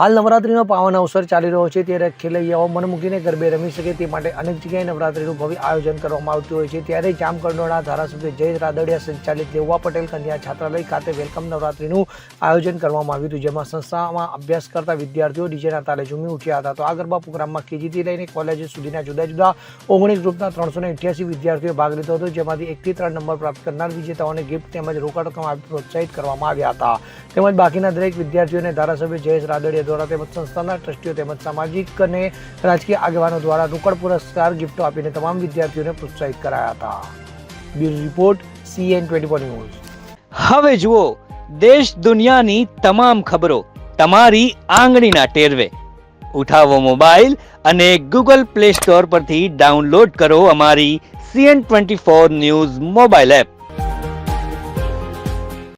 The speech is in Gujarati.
હાલ નવરાત્રીનો પાવન અવસર ચાલી રહ્યો છે ત્યારે ખેલૈયાઓ મન મૂકીને ગરબે રમી શકે તે માટે અનેક જગ્યાએ નવરાત્રીનું ભવ્ય આયોજન કરવામાં આવતું હોય છે. ત્યારે જામકંડોળના ધારાસભ્ય જય રાદડિયા, સંચાલિત લેવા પટેલ, કન્યા છાત્રાલય ખાતે વેલકમ નવરાત્રીનું આયોજન કરવામાં આવ્યું હતું, જેમાં સંસ્થામાં અભ્યાસ કરતા વિદ્યાર્થીઓ ડીજેના તાલે ઝૂમી ઉઠ્યા હતા. તો આ ગરબા પ્રોગ્રામમાં કેજીથી લઈને કોલેજ સુધીના જુદા જુદા ઓગણીસ ગ્રુપના ત્રણસો વિદ્યાર્થીઓએ ભાગ લીધો હતો, જેમાંથી એકથી ત્રણ નંબર પ્રાપ્ત કરનાર વિજેતાઓને ગિફ્ટ તેમજ રોકડ પ્રોત્સાહિત કરવામાં આવ્યા હતા. તેમજ બાકીના દરેક વિદ્યાર્થીઓને ધારાસભ્ય જયેશ રાદડિયા દ્વારા તેમજ સંસ્થાના ટ્રસ્ટીઓ તેમજ સામાજિક અને રાજકીય આગેવાનો દ્વારા રોકડ પુરસ્કાર, ગિફ્ટો આપીને તમામ વિદ્યાર્થીઓને પ્રોત્સાહિત કરાયા હતા. Bureau report CN twenty news. હવે જુઓ, દેશ દુનિયાની તમામ ખબરો તમારી આંગળીના ટેરવે. ઉઠાવો મોબાઈલ અને ગૂગલ પ્લે સ્ટોર પરથી ડાઉનલોડ કરો અમારી CN twenty four news mobile app.